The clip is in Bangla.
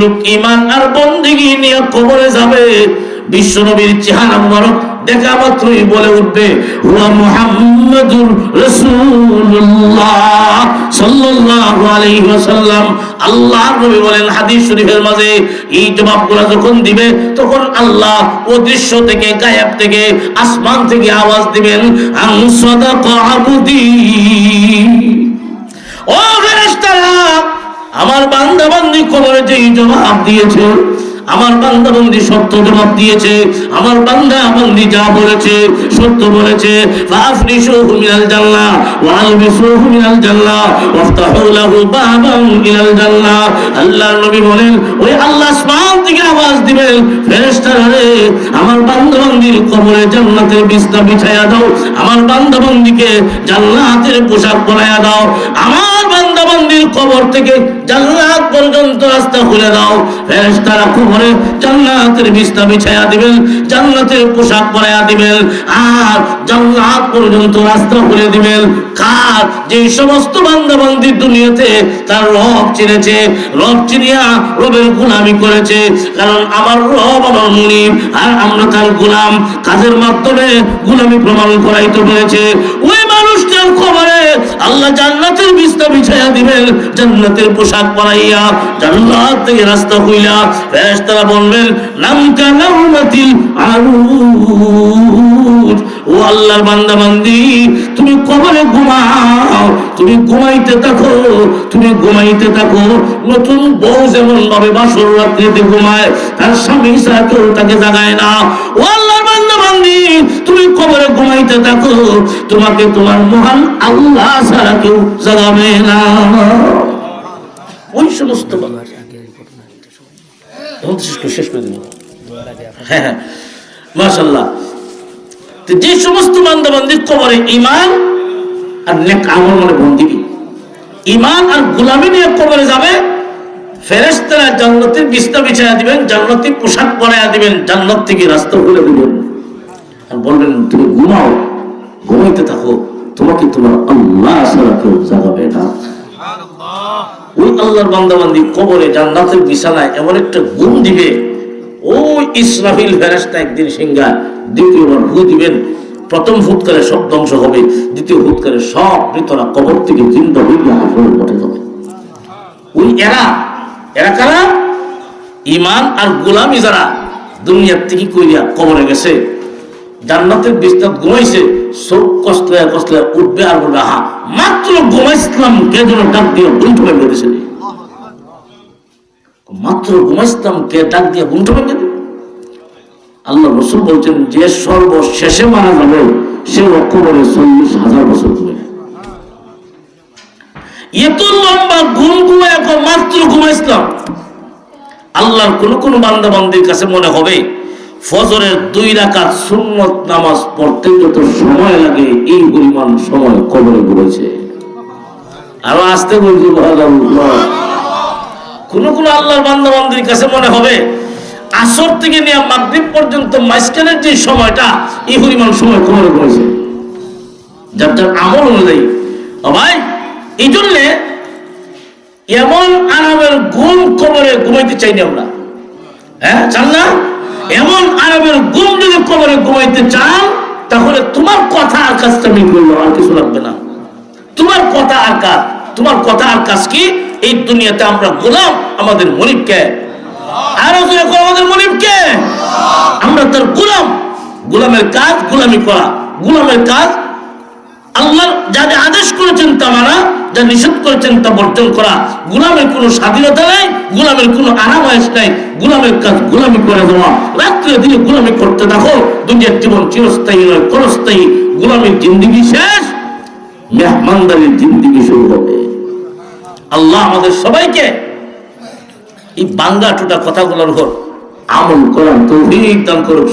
লোক ইমান আর বন্দিগি নিয়ে কবরে যাবে। বিশ্ব নবীর চেহারা মুবারক দেখা মাত্রই বলে উঠবে, হুয়া মুহাম্মাদুর রাসূলুল্লাহ সাল্লাল্লাহু আলাইহি ওয়াসাল্লাম। আল্লাহর নবী বলেন হাদিস শরীফের মাঝে, এই জবাবগুলো যখন দিবে, তখন আল্লাহ অদৃশ্য থেকে, গায়েব থেকে, আসমান থেকে আওয়াজ দিবেন, আন সাদাকা আবদি। ও ফেরেশতারা, আমার বান্দা যেই জবাব দিয়েছে আমার বান্দা বন্দি সত্য জবাব দিয়েছে, আমার বান্দা বন্দি যা বলেছে সত্য বলেছে নবী বলেন, ওই আল্লাহ থেকে আওয়াজ দিবেন আমার বান্দা বন্দির কবরে জান্নাতের বিছায়া দাও, আমার বান্দা বন্দিকে জান্নাতের পোশাক পরায়া দাও, আমার বান্দা বন্দির কবর থেকে জান্নাত পর্যন্ত রাস্তা খুলে দাও। ফেরেশতারা কবরে জান্নাতের বিছনা বিছায়া দিবেন, জান্নাতের পোশাক পরায়া দিবেন, আর জান্নাত পর্যন্ত রাস্তা খুলে দিবেন। কার? যে সমস্ত দুনিয়াতে তার রব চিনেছে, রব চিনিয়া রবের গুলামি করেছে, কারণ আমার রব আমার মুনিব আর আমরা তার গোলাম। কাজের মাধ্যমে গুলামি প্রমাণ করাইতে পেরেছে। ওই খবরে আল্লাহ জান্নাতের বিছাইয়া দিবেন, জান্নাতের পোশাক পরাইয়া জান্নাত থেকে রাস্তা হইলা ফেরেশতারা বলবেন নাম কানামাতিল আরুজ ও আল্লাহর বান্দা বান্দি তুমি কবরে ঘুমাও, তুমি ঘুমাইতে থাকো, তুমি ঘুমাইতে থাকো। নতুন বউ যেমন ভাবে বাসর রাত্রিতে ঘুমায়, তার স্বামী কেউ তাকে জাগায় না। ও আল্লাহর বান্দা বান্দি তুমি কবরে ঘুমাইতে থাকো, তোমাকে তোমার মহান আল্লাহ ছাড়া কেউ জাগাবে না। ওই সমস্ত শেষ করে- হ্যাঁ হ্যাঁ। যে সমস্ত কবরে ইমান আর নেক আমল মানে বন্দিবি ইমান আর গোলামি নিয়ে কবরে যাবে, ফেরেশতারা জান্নাতের বিছনা বিছায়া দিবেন, জান্নাতি পোশাক পরায়া দিবেন, জান্নাত থেকে রাস্তা খুলে দিবেন। আর বলবেন তুমি ঘুমাও ঘুমাইতে থাকো। তোমাকে তোমার আল্লাহ ছাড়া কেউ জাগাবে না। ওই আল্লাহর বান্দাবান্দি কবরে জান্নাতের বিছানায় এমন একটা গুণ দিবে। ওই ইসরাফিল ফেরেশতা একদিন সিংহা দ্বিতীয়বার ভূ দিবেন। প্রথম ফুৎকারে সব ধ্বংস হবে দ্বিতীয় ফুৎকারে সব মৃতরা কবর থেকে জিন্দা হইয়া আসলে ঘটে যাবে। ওই এরা এরা কারা? ইমান আর গোলামি যারা দুনিয়ার থেকে কইয়া কবরে গেছে জান্নাতের বিস্তার ঘুমাইছে, চোখ কষ্টলে কষ্টলে উঠবে আর বলবে হা মাত্র ঘুমাইছিলাম, কে যেন ডাক দিয়ে গুন্ঠু ভেঙে দিয়েছে মাত্র ঘুমাইছিলাম, কে ডাক দিয়ে গুন্ঠু ভেঙে দিবে আল্লাহ রসুল বলছেন, যে সর্বশেষে মারা যাবে, সে অক্টোবরে চল্লিশ হাজার বছর ঘুমাবে এত লম্বা ঘুম ঘুমায়, মাত্র ঘুমাইছিলাম। আল্লাহর কোন কোন বান্দা বান্দির কাছে মনে হবে ফজরের দুই রাকাত সুন্নত নামাজ পড়তে যত সময় লাগে, এই পরিমাণ সময় কবরে ঘুরেছে আরও আসতে বলছি কোন কোন আল্লাহর বান্দা বান্দির কাছে মনে হবে, আসর থেকে নিয়ে মাগরিব পর্যন্ত মাঝখানের যে সময়টা, এই পরিমাণ সময় কবরে পড়েছে। যার যার আমল অনুযায়ী। ভাই এই জন্যে এমন আরামের ঘুম কবরে ঘুমাইতে চাই না আমরা। হ্যাঁ চান না? এমন আরামের ঘুম যদি কবরে ঘুমাইতে চান তাহলে তোমার কথা আর কাজটা মিল করল আর কিছু লাগবে না। তোমার কথা আর কাজ, তোমার কথা আর কাজ কি? এই দুনিয়াতে আমরা গোলাম আমাদের মনিবকে আরও জোরে আমাদের মনিবকে আমরা তার গোলাম। গোলামের কাজ গোলামি করা। গোলামের কাজ আল্লাহ যা যা আদেশ করেছেন তা মানা যা নিষেধ করেছেন তা বর্জন করা। গোলামের কোনো স্বাধীনতা নাই, গোলামের কোনো আরামায়েশ নাই, গোলামের কাজ গোলামি করে দেওয়া। রাত্রে দিনে গোলামি করতে থাকো, দুনিয়ার জীবন চিরস্থায়ী নয়, ক্ষণস্থায়ী। গোলামের জিন্দিগি শেষ, মেহমানদারির জিন্দিগি শুরু হবে। আল্লাহ আমাদের সবাইকে এই বাঙ্গা টুটা কথাগুলোর উপর আমল করার তৌফিক দান করুক।